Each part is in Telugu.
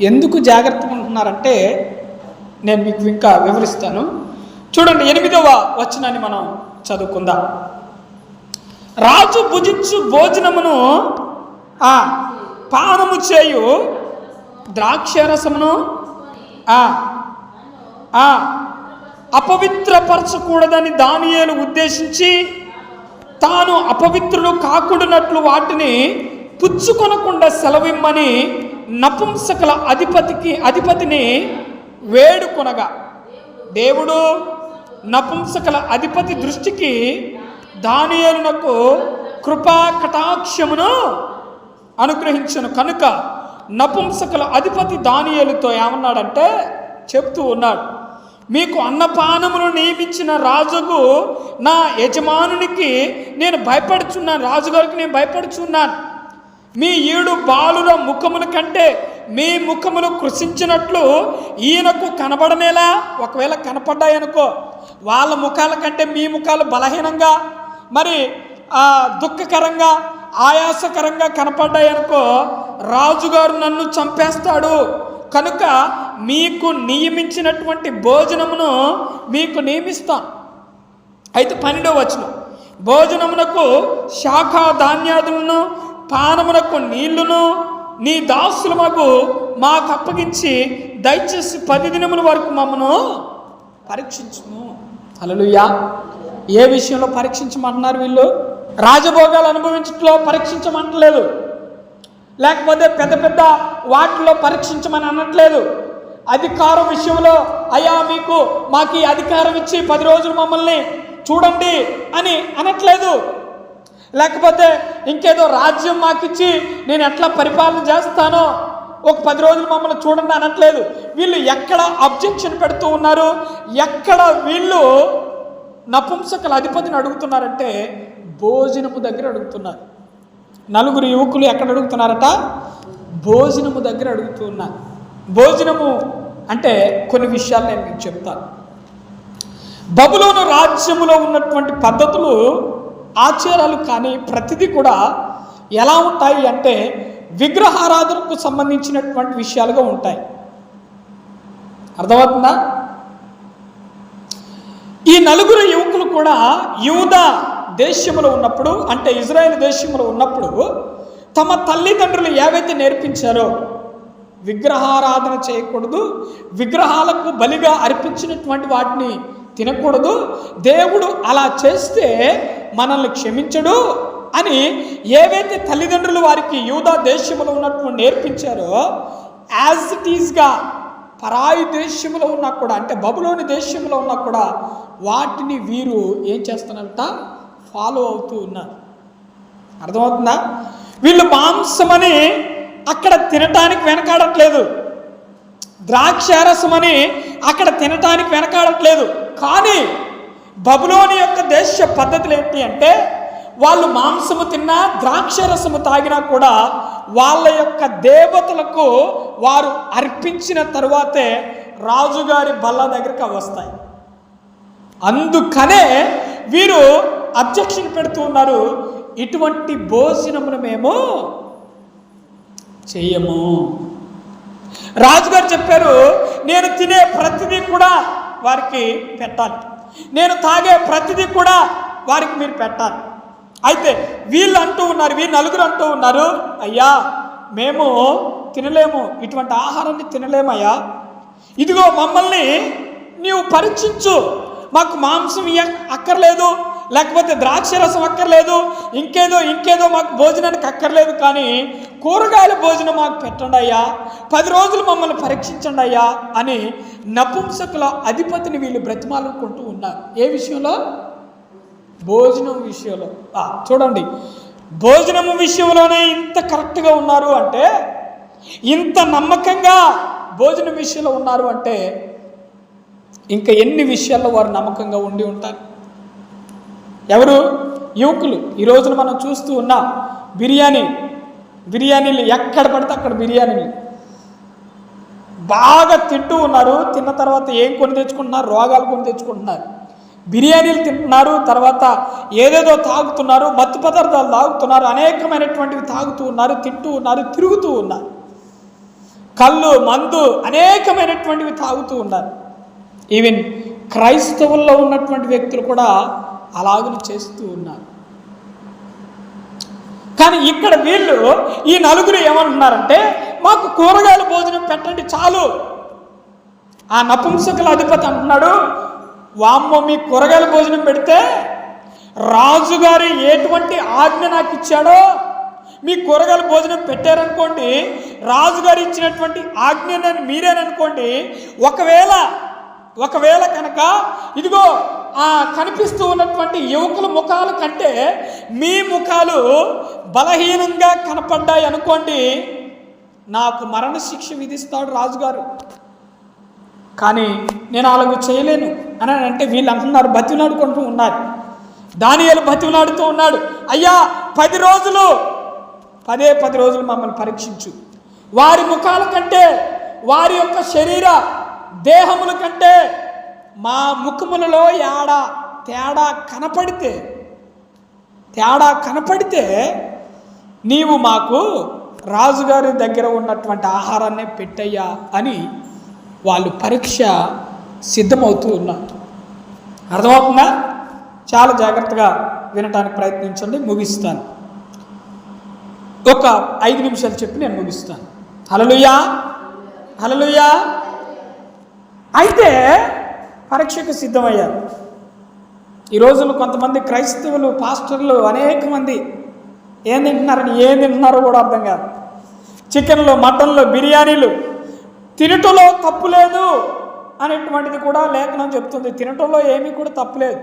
ఎందుకు జాగ్రత్తగా ఉంటున్నారంటే నేను మీకు ఇంకా వివరిస్తాను. చూడండి ఎనిమిదవ వచనాన్ని మనం చదువుకుందాం. రాజు భుజించు భోజనమును ఆ పానము చేయు ద్రాక్షరసమును ఆ ఆ అపవిత్రపరచకూడదని దానియేలు ఉద్దేశించి తాను అపవిత్రులు కాకుండానట్లు వాటిని పుచ్చుకొనకుండా సెలవిమ్మని నపుంసకుల అధిపతికి అధిపతిని వేడుకొనగా దేవుడు నపుంసకుల అధిపతి దృష్టికి దానియేలునకు కృపా కటాక్షమును అనుగ్రహించను. కనుక నపుంసకుల అధిపతి దానియేలుతో ఏమన్నాడంటే చెప్తూ ఉన్నాడు మీకు అన్నపానమును నియమించిన రాజుకు నా యజమానునికి నేను భయపడుచున్నాను రాజుగారికి నేను భయపడుచున్నాను. మీ ఏడు బాలుల ముఖముల కంటే మీ ముఖములు కృషించినట్లు ఈయనకు కనబడనేలా ఒకవేళ కనపడ్డాయనుకో వాళ్ళ ముఖాల కంటే మీ ముఖాలు బలహీనంగా మరి దుఃఖకరంగా ఆయాసకరంగా కనపడ్డాయనుకో రాజుగారు నన్ను చంపేస్తాడు. కనుక మీకు నియమించినటువంటి భోజనమును మీకు నియమిస్తాం. అయితే పన్నెండో వచనం. భోజనమునకు శాఖ ధాన్యాదులను పానమునకు నీళ్ళును నీ దాసులు మాకు మాకు అప్పగించి దయచేసి పది దినముల వరకు మమ్మను పరీక్షించుము. అలలుయ్యా ఏ విషయంలో పరీక్షించమంటున్నారు వీళ్ళు? రాజభోగాలు అనుభవించట్లో పరీక్షించమంటలేదు. లేకపోతే పెద్ద పెద్ద వాటిలో పరీక్షించమని అనట్లేదు. అధికారం విషయంలో అయ్యా మీకు మాకు ఈ అధికారం ఇచ్చి పది రోజులు మమ్మల్ని చూడండి అని అనట్లేదు. లేకపోతే ఇంకేదో రాజ్యం మాకిచ్చి నేను ఎట్లా పరిపాలన చేస్తానో ఒక పది రోజులు మమ్మల్ని చూడండి అనట్లేదు. వీళ్ళు ఎక్కడ అబ్జెక్షన్ పెడుతూ ఉన్నారు? ఎక్కడ వీళ్ళు నపుంసకల అధిపతిని అడుగుతున్నారంటే భోజనము దగ్గర అడుగుతున్నారు. నలుగురు యువకులు ఎక్కడ అడుగుతున్నారట? భోజనము దగ్గర అడుగుతున్నారు భోజనము అంటే కొన్ని విషయాలు నేను మీకు చెప్తాను. బబులోను రాజ్యములో ఉన్నటువంటి పద్ధతులు ఆచారాలు కానీ ప్రతిదీ కూడా ఎలా ఉంటాయి అంటే విగ్రహారాధనకు సంబంధించినటువంటి విషయాలుగా ఉంటాయి. అర్థమవుతుందా? ఈ నలుగురు యువకులు కూడా యూద దేశంలో ఉన్నప్పుడు అంటే ఇజ్రాయెల్ దేశంలో ఉన్నప్పుడు తమ తల్లిదండ్రులు ఏవైతే నేర్పించారో విగ్రహారాధన చేయకూడదు విగ్రహాలకు బలిగా అర్పించినటువంటి వాటిని తినకూడదు దేవుడు అలా చేస్తే మనల్ని క్షమించడు అని ఏవైతే తల్లిదండ్రులు వారికి యూదా దేశంలో ఉన్నటువంటి నేర్పించారో యాజ్ ఇట్ ఈస్గా పరాయి దేశంలో ఉన్నా కూడా అంటే బబులోని దేశంలో ఉన్నా కూడా వాటిని వీరు ఏం చేస్తున్నారంట? ఫాలో అవుతూ ఉన్నారు. అర్థమవుతుందా? వీళ్ళు మాంసమని అక్కడ తినటానికి వెనకాడట్లేదు. ద్రాక్షారసమని అక్కడ తినటానికి వెనకాడట్లేదు. కానీ బబులోని యొక్క దేశ పద్ధతులు ఏంటి అంటే వాళ్ళు మాంసము తిన్నా ద్రాక్షరసము తాగినా కూడా వాళ్ళ యొక్క దేవతలకు వారు అర్పించిన తరువాతే రాజుగారి బల్ల దగ్గరికి వస్తాయి. అందుకనే వీరు అబ్జెక్షన్ పెడుతూ ఉన్నారు ఇటువంటి భోజనమును మేము చెయ్యము రాజుగారు చెప్పారు నేను తినే ప్రతిదీ కూడా వారికి పెట్టాలి. నేను తాగే ప్రతిదీ కూడా వారికి మీరు పెట్టాలి. అయితే వీళ్ళు అంటూ ఉన్నారు వీళ్ళు నలుగురు అంటూ ఉన్నారు అయ్యా మేము తినలేము ఇటువంటి ఆహారాన్ని తినలేమయ్యా. ఇదిగో మమ్మల్ని నీవు పరీక్షించు మాకు మాంసం అక్కర్లేదు లేకపోతే ద్రాక్ష రసం అక్కర్లేదు ఇంకేదో ఇంకేదో మాకు భోజనానికి అక్కర్లేదు కానీ కూరగాయల భోజనం మాకు పెట్టండి అయ్యా పది రోజులు మమ్మల్ని పరీక్షించండి అయ్యా అని నపుంసకుల అధిపతిని వీళ్ళు బ్రతిమాలుకుంటూ ఉన్నారు. ఏ విషయంలో? భోజనం విషయంలో. చూడండి భోజనము విషయంలోనే ఇంత కరెక్ట్గా ఉన్నారు అంటే ఇంత నమ్మకంగా భోజనం విషయంలో ఉన్నారు అంటే ఇంకా ఎన్ని విషయాల్లో వారు నమ్మకంగా ఉండి ఉంటారు? ఎవరు? యువకులు. ఈ రోజున మనం చూస్తూ ఉన్నాం బిర్యానీ బిర్యానీలు ఎక్కడ పడితే అక్కడ బిర్యానీలు. బాగా తింటూ ఉన్నారు. తిన్న తర్వాత ఏం కొని తెచ్చుకుంటున్నారు? రోగాలు కొని తెచ్చుకుంటున్నారు. బిర్యానీలు తింటున్నారు. తర్వాత ఏదేదో తాగుతున్నారు. మత్తు పదార్థాలు తాగుతున్నారు. అనేకమైనటువంటివి తాగుతూ ఉన్నారు తింటూ ఉన్నారు తిరుగుతూ ఉన్నారు. కళ్ళు మందు అనేకమైనటువంటివి తాగుతూ ఉన్నారు. ఈవెన్ క్రైస్తవుల్లో ఉన్నటువంటి వ్యక్తులు కూడా అలాగని చేస్తూ ఉన్నారు. కానీ ఇక్కడ వీళ్ళు ఈ నలుగురు ఏమంటున్నారంటే మాకు కూరగాయల భోజనం పెట్టండి చాలు. ఆ నపుంసకుల అధిపతి అంటున్నాడు వామ్మో మీ కూరగాయల భోజనం పెడితే రాజుగారి ఎటువంటి ఆజ్ఞ నాకు ఇచ్చాడో మీ కూరగాయల భోజనం పెట్టారనుకోండి రాజుగారు ఇచ్చినటువంటి ఆజ్ఞని మీరేననుకోండి ఒకవేళ ఒకవేళ కనుక ఇదిగో ఆ కనిపిస్తూ ఉన్నటువంటి యువకుల ముఖాల కంటే మీ ముఖాలు బలహీనంగా కనపడ్డాయి అనుకోండి నాకు మరణశిక్ష విధిస్తాడు రాజుగారు. కానీ నేను అలాగ చేయలేను అని అంటే వీళ్ళు అంటున్నారు బతిలాడుకుంటూ ఉన్నారు. దానియాలు బతిలాడుతూ ఉన్నాడు. అయ్యా పది రోజులు పదే పది రోజులు మమ్మల్ని పరీక్షించు. వారి ముఖాల కంటే వారి యొక్క శరీర దేహముల కంటే మా ముఖములలో యాడా తేడా కనపడితే తేడా కనపడితే నీవు మాకు రాజుగారి దగ్గర ఉన్నటువంటి ఆహారాన్ని పెట్టయ్యా అని వాళ్ళు పరీక్ష సిద్ధమవుతూ ఉన్నారు. అర్థమవుతుందా? చాలా జాగ్రత్తగా వినటానికి ప్రయత్నించండి ముగిస్తాను. ఒక ఐదు నిమిషాలు చెప్పి నేను ముగిస్తాను. హలలుయా హలలుయా అయితే పరీక్షకు సిద్ధమయ్యారు. ఈ రోజులు కొంతమంది క్రైస్తవులు పాస్టర్లు అనేక మంది ఏం తింటున్నారని ఏం తింటున్నారో కూడా అర్థం కాదు. చికెన్లు మటన్లు బిర్యానీలు తినటంలో తప్పు లేదు అనేటువంటిది కూడా లేఖనం చెప్తుంది. తినటంలో ఏమీ కూడా తప్పు లేదు.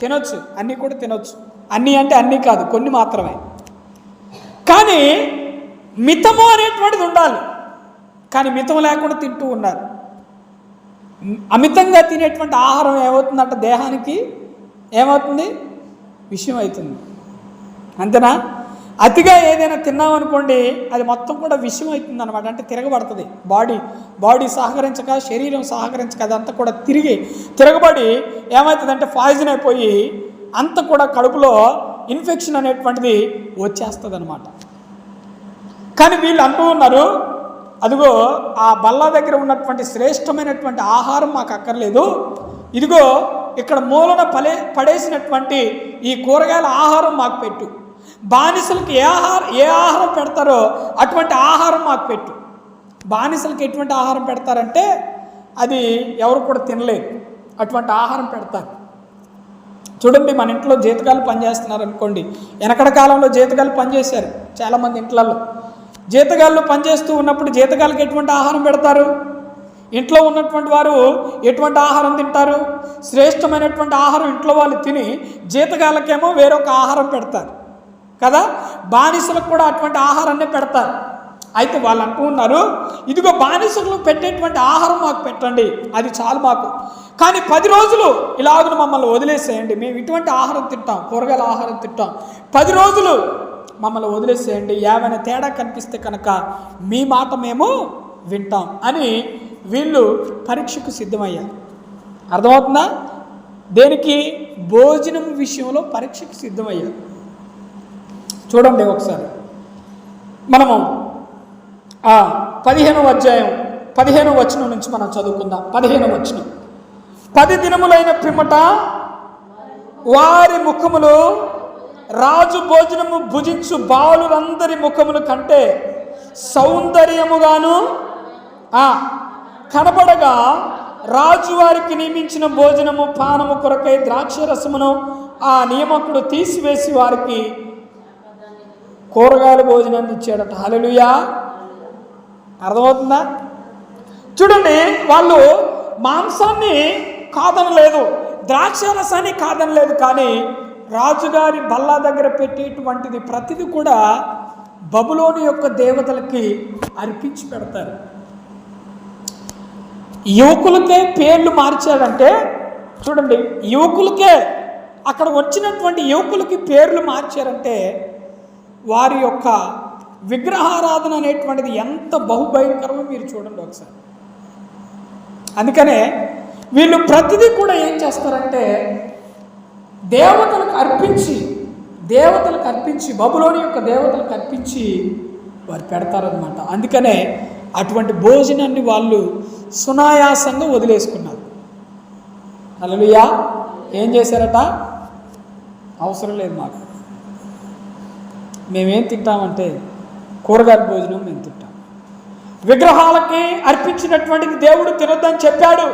తినొచ్చు అన్నీ కూడా తినొచ్చు. అన్నీ అంటే అన్నీ కాదు కొన్ని మాత్రమే. కానీ మితము అనేటువంటిది ఉండాలి. కానీ మితం లేకుండా తింటూ ఉన్నారు అమితంగా తినేటువంటి ఆహారం ఏమవుతుందంట దేహానికి? ఏమవుతుంది? విషయం అవుతుంది అంతేనా? అతిగా ఏదైనా తిన్నామనుకోండి అది మొత్తం కూడా విషయం అవుతుంది అనమాట అంటే తిరగబడుతుంది. బాడీ బాడీ సహకరించక శరీరం సహకరించక అదంతా కూడా తిరిగి తిరగబడి ఏమవుతుందంటే పాయిజన్ అయిపోయి అంత కూడా కడుపులో ఇన్ఫెక్షన్ అనేటువంటిది వచ్చేస్తుంది అనమాట కానీ వీళ్ళు అంటూ ఉన్నారు అదిగో ఆ బల్ల దగ్గర ఉన్నటువంటి శ్రేష్టమైనటువంటి ఆహారం మాకు అక్కర్లేదు. ఇదిగో ఇక్కడ మూలన పలే పడేసినటువంటి ఈ కూరగాయల ఆహారం మాకు పెట్టు. బానిసలకు ఏ ఆహారం ఏ ఆహారం పెడతారో అటువంటి ఆహారం మాకు పెట్టు. బానిసలకు ఎటువంటి ఆహారం పెడతారంటే అది ఎవరు కూడా తినలేరు. అటువంటి ఆహారం పెడతారు. చూడండి మన ఇంట్లో జీతకాలు పనిచేస్తున్నారు అనుకోండి వెనకడ కాలంలో జీతకాలు పనిచేశారు. చాలామంది ఇంట్లలో జీతగాళ్ళు పనిచేస్తూ ఉన్నప్పుడు జీతగాళ్ళకి ఎటువంటి ఆహారం పెడతారు? ఇంట్లో ఉన్నటువంటి వారు ఎటువంటి ఆహారం తింటారు? శ్రేష్టమైనటువంటి ఆహారం ఇంట్లో వాళ్ళు తిని జీతగాళ్ళకేమో వేరొక ఆహారం పెడతారు. కదా? బానిసలకు కూడా అటువంటి ఆహారాన్ని పెడతారు. అయితే వాళ్ళు అంటూ ఉన్నారు ఇదిగో బానిసలు పెట్టేటువంటి ఆహారం మాకు పెట్టండి అది చాలు మాకు. కానీ పది రోజులు ఇలాగను మమ్మల్ని వదిలేసేయండి మేము ఇటువంటి ఆహారం తింటాం కూరగాయల ఆహారం తింటాం. పది రోజులు మమ్మల్ని వదిలేసేయండి. ఏమైనా తేడా కనిపిస్తే కనుక మీ మాట మేము వింటాం అని వీళ్ళు పరీక్షకు సిద్ధమయ్యారు. అర్థమవుతుందా? దేనికి? భోజనం విషయంలో పరీక్షకు సిద్ధమయ్యారు. చూడండి ఒకసారి. మనము పదిహేను అధ్యాయం పదిహేను వచనం నుంచి మనం చదువుకుందాం. పదిహేను వచనం. పది దినములైన పిమ్మట వారి ముఖములు రాజు భోజనము భుజించు బాలురందరి ముఖములు కంటే సౌందర్యముగాను ఆ, కనబడగా రాజు వారికి నియమించిన భోజనము పానము కొరకై ద్రాక్ష రసమును ఆ నియమకుడు తీసివేసి వారికి కూరగాయల భోజనాన్ని ఇచ్చాడట హలలుయా అర్థమవుతుందా? చూడండి వాళ్ళు మాంసాన్ని కాదనలేదు ద్రాక్ష రసాన్ని కాదనలేదు కానీ రాజుగారి బల్లా దగ్గర పెట్టేటువంటిది ప్రతిది కూడా బబులోని యొక్క దేవతలకి అర్పించి పెడతారు. యువకులకే పేర్లు మార్చాడంటే చూడండి యువకులకే అక్కడ వచ్చినటువంటి యువకులకి పేర్లు మార్చారంటే వారి యొక్క విగ్రహారాధన అనేటువంటిది ఎంత బహుభయంకరమో మీరు చూడండి ఒకసారి. అందుకనే వీళ్ళు ప్రతిదీ కూడా ఏం చేస్తారంటే దేవతలకు అర్పించి దేవతలకు అర్పించి బబులోని యొక్క దేవతలకు అర్పించి వారు పెడతారనమాట అందుకనే అటువంటి భోజనాన్ని వాళ్ళు సునాయాసంగా వదిలేసుకున్నారు. అలలుయా ఏం చేశారట? అవసరం లేదు మాకు. మేమేం తింటామంటే కూరగాయల భోజనం మేము తింటాం. విగ్రహాలకి అర్పించినటువంటిది దేవుడు తినొద్దని చెప్పాడు.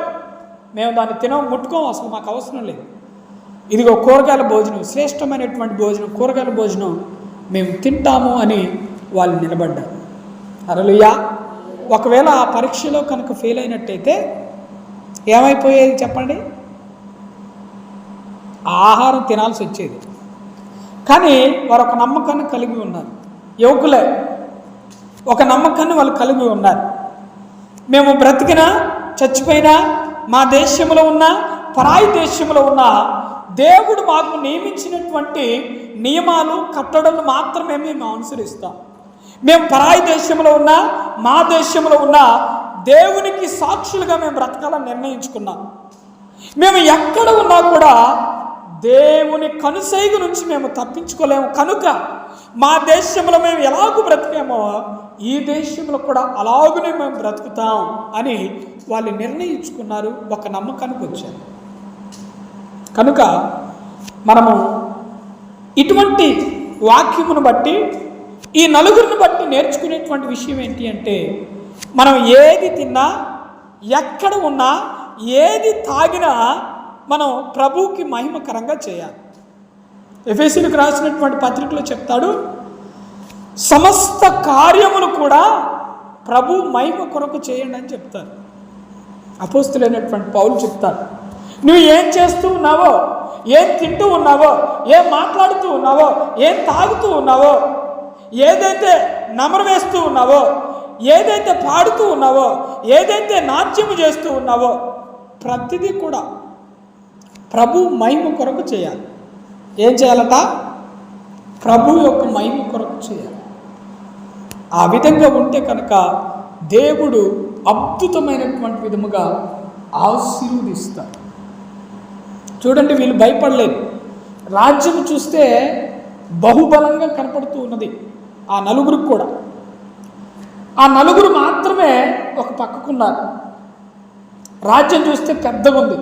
మేము దాన్ని తినం ముట్టుకోం అసలు మాకు అవసరం లేదు. ఇదిగో కూరగాయల భోజనం శ్రేష్టమైనటువంటి భోజనం కూరగాయల భోజనం మేము తింటాము అని వాళ్ళు నిలబడ్డారు. అరలుయా ఒకవేళ ఆ పరీక్షలో కనుక ఫెయిల్ అయినట్టయితే ఏమైపోయేది చెప్పండి? ఆ ఆహారం తినాల్సి వచ్చేది. కానీ వారు ఒక నమ్మకాన్ని కలిగి ఉన్నారు. యువకులే ఒక నమ్మకాన్ని వాళ్ళు కలిగి ఉన్నారు. మేము బ్రతికినా చచ్చిపోయినా మా దేశంలో ఉన్న పరాయి దేశంలో ఉన్న దేవుడు మాకు నియమించినటువంటి నియమాలు కట్టడలు మాత్రమే మేము అనుసరిస్తాం మేము పరాయి దేశంలో ఉన్న మా దేశంలో ఉన్న దేవునికి సాక్షులుగా మేము బ్రతకాలని నిర్ణయించుకున్నాం. మేము ఎక్కడ ఉన్నా కూడా దేవుని కనుసైగు నుంచి మేము తప్పించుకోలేము. కనుక మా దేశంలో మేము ఎలాగూ బ్రతికామో ఈ దేశంలో కూడా అలాగునే మేము బ్రతుకుతాం అని వాళ్ళు నిర్ణయించుకున్నారు. ఒక నమ్మకానికి వచ్చారు. కనుక మనము ఇటువంటి వాక్యమును బట్టి ఈ నలుగురిని బట్టి నేర్చుకునేటువంటి విషయం ఏంటి అంటే మనం ఏది తిన్నా ఎక్కడ ఉన్నా ఏది తాగినా మనం ప్రభువుకి మహిమకరంగా చేయాలి. ఎఫ్ఎస్సీలకు రాసినటువంటి పత్రికలో చెప్తాడు సమస్త కార్యములు కూడా ప్రభు మహిమ కొరకు చేయండి అని చెప్తారు. అపోస్తులైనటువంటి పౌలు చెప్తారు. నువ్వు ఏం చేస్తూ ఉన్నావో ఏం తింటూ ఉన్నావో ఏం మాట్లాడుతూ ఉన్నావో ఏం తాగుతూ ఉన్నావో ఏదైతే నమరు వేస్తూ ఉన్నావో ఏదైతే పాడుతూ ఉన్నావో ఏదైతే నాట్యము చేస్తూ ఉన్నావో ప్రతిదీ కూడా ప్రభు మహిమ కొరకు చేయాలి. ఏం చేయాలట? ప్రభు యొక్క మహిమ కొరకు చేయాలి. ఆ విధంగా ఉంటే కనుక దేవుడు అద్భుతమైనటువంటి విధముగా ఆశీర్వదిస్తాడు. చూడండి వీళ్ళు భయపడలేదు. రాజ్యం చూస్తే బహుబలంగా కనపడుతూ ఉన్నది ఆ నలుగురికి కూడా. ఆ నలుగురు మాత్రమే ఒక పక్కకున్నారు. రాజ్యం చూస్తే పెద్దగా ఉంది.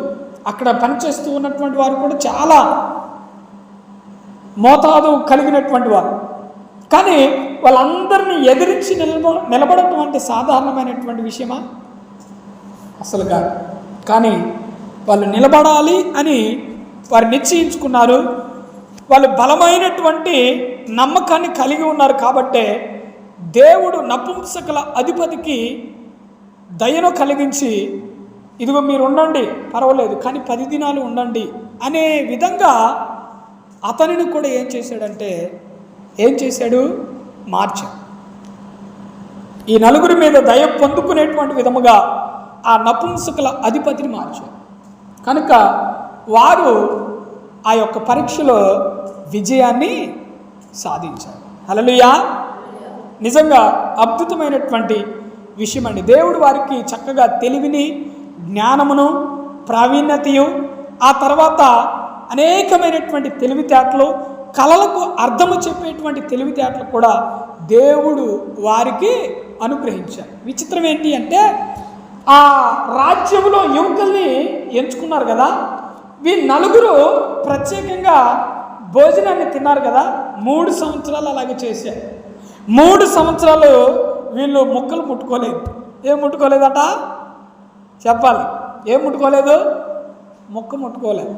అక్కడ పనిచేస్తూ ఉన్నటువంటి వారు కూడా చాలా మోతాదు కలిగినటువంటి వారు. కానీ వాళ్ళందరినీ ఎదిరించి నిలబ నిలబడటం అంటే సాధారణమైనటువంటి విషయమా? అసలు కాదు. కానీ వాళ్ళు నిలబడాలి అని వారు నిశ్చయించుకున్నారు. వాళ్ళు బలమైనటువంటి నమ్మకాన్ని కలిగి ఉన్నారు కాబట్టే దేవుడు నపుంసకుల అధిపతికి దయను కలిగించి ఇదిగో మీరు ఉండండి పర్వాలేదు కానీ పది దినాలు ఉండండి అనే విధంగా అతనిని కూడా ఏం చేశాడంటే ఏం చేశాడు? మార్చాడు. ఈ నలుగురి మీద దయ పొందుకునేటువంటి విధముగా ఆ నపుంసకుల అధిపతిని మార్చాడు. కనుక వారు ఆ యొక్క పరీక్షలో విజయాన్ని సాధించారు. అలలుయా నిజంగా అద్భుతమైనటువంటి విషయం అండి. దేవుడు వారికి చక్కగా తెలివిని జ్ఞానమును ప్రావీణ్యతయు ఆ తర్వాత అనేకమైనటువంటి తెలివితేటలు కళలకు అర్థము చెప్పేటువంటి తెలివితేటలు కూడా దేవుడు వారికి అనుగ్రహించారు. విచిత్రం ఏంటి అంటే ఆ రాజ్యంలో యువకుల్ని ఎంచుకున్నారు కదా. వీ నలుగురు ప్రత్యేకంగా భోజనాన్ని తిన్నారు కదా. మూడు సంవత్సరాలు అలాగే చేశారు. మూడు సంవత్సరాలు వీళ్ళు ముక్కలు ముట్టుకోలేదు. ఏం ముట్టుకోలేదట? చెప్పాలి. ఏం ముట్టుకోలేదు? ముక్క ముట్టుకోలేదు.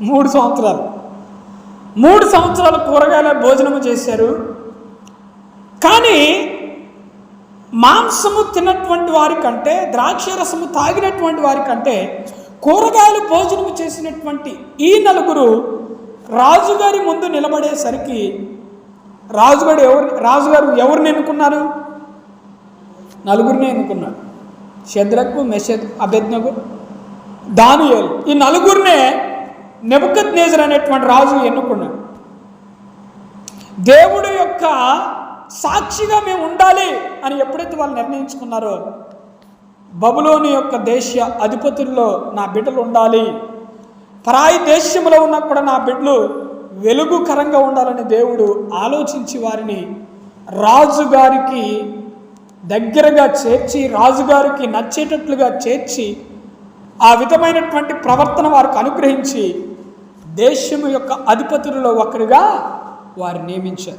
మూడు సంవత్సరాలు. మూడు సంవత్సరాలు కూరగాయల భోజనము చేశారు. కానీ మాంసము తిన్నటువంటి వారి కంటే ద్రాక్షరసము తాగినటువంటి వారి కంటే కూరగాయలు భోజనము చేసినటువంటి ఈ నలుగురు రాజుగారి ముందు నిలబడేసరికి రాజుగారు ఎవరు రాజుగారు ఎవరిని ఎన్నుకున్నారు? నలుగురిని ఎన్నుకున్నాడు శద్రకు మెషద్ అభెజ్ఞకు దానియలు. ఈ నలుగురినే నెబుకత్ నేజర్ అనేటువంటి రాజు ఎన్నుకున్నాడు. దేవుడు యొక్క సాక్షిగా మేము ఉండాలి అని ఎప్పుడైతే వాళ్ళు నిర్ణయించుకున్నారో బబులోని యొక్క దేశ అధిపతుల్లో నా బిడ్డలు ఉండాలి. పరాయి దేశంలో ఉన్నా కూడా నా బిడ్డలు వెలుగుకరంగా ఉండాలని దేవుడు ఆలోచించి వారిని రాజుగారికి దగ్గరగా చేర్చి రాజుగారికి నచ్చేటట్లుగా చేర్చి ఆ విధమైనటువంటి ప్రవర్తన వారికి అనుగ్రహించి దేశము యొక్క అధిపతులలో ఒకరిగా వారు నియమించారు.